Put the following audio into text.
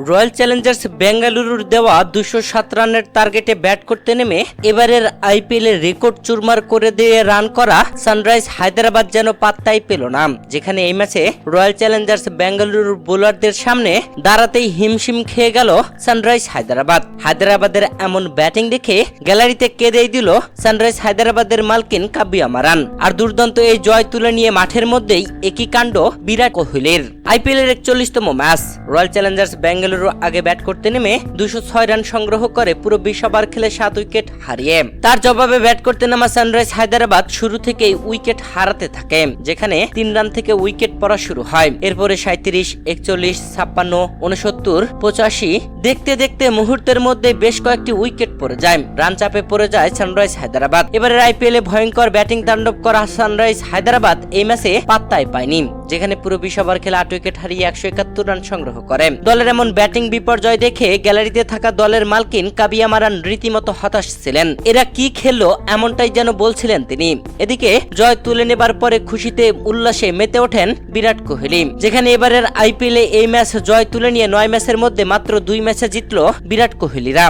Royal Challengers বেঙ্গালুরুর দেওয়া দুশো সাত রানের টার্গেটে ব্যাট করতে নেমে এবারের আইপিএল এর রেকর্ড চুরমার করে দিয়ে রান করা সানরাইজ হায়দ্রাবাদ যেন পাত্তাই পেল না। যেখানে এই ম্যাচে রয়্যাল চ্যালেঞ্জার্স বেঙ্গালুরুর বোলারদের সামনে দাঁড়াতেই হিমশিম খেয়ে গেল সানরাইজ হায়দ্রাবাদ। হায়দ্রাবাদের এমন ব্যাটিং দেখে গ্যালারিতে কেঁদেই দিল সানরাইজ হায়দ্রাবাদের মালকিন কাব্বিয়া মারান আর দুর্দান্ত এই জয় তুলে নিয়ে মাঠের মধ্যেই একই কাণ্ড বিরাট কোহলির। আইপিএল এর একচল্লিশতম ম্যাচ। রয়্যাল চ্যালেঞ্জার্স বেঙ্গালুরু আগে ব্যাট করতে নেমে দুশো ছয় রান সংগ্রহ করে পুরো বিশ ওভার খেলে সাত উইকেট হারিয়ে। তার জবাবে ব্যাট করতে নামা সানরাইজ হায়দ্রাবাদ শুরু থেকেই উইকেট হারাতে থাকে, যেখানে তিন রান থেকে উইকেট পড়া শুরু হয়। এরপরে সাঁত্রিশ একচল্লিশ, ছাপ্পান্ন উনসত্তর পঁচাশি দেখতে দেখতে মুহূর্তের মধ্যে বেশ কয়েকটি উইকেট পড়ে যায়। রান চাপে পড়ে যায় সানরাইজ হায়দ্রাবাদ। এবারের আইপিএলে ভয়ঙ্কর ব্যাটিং তাণ্ডব করা সানরাইজ হায়দ্রাবাদ এই ম্যাচে পাত্তায় পায়নি। যেখানে পুরো বিশ ওভার খেলে আট উইকেট হারিয়ে একশো একাত্তর রান সংগ্রহ করে। দলের এমন ব্যাটিং বিপর্যয় দেখে গ্যালারিতে থাকা দলের মালকিন কাবিয়া মারান রীতিমতো হতাশ ছিলেন। এরা কি খেললো এমনটাই যেন বলছিলেন তিনি। এদিকে জয় তুলে নেবার পরে খুশিতে উল্লাসে মেতে ওঠেন বিরাট কোহলি। যেখানে এবারের আইপিএলে এই ম্যাচ জয় তুলে নিয়ে নয় ম্যাচের মধ্যে মাত্র দুই ম্যাচে জিতল বিরাট কোহলিরা।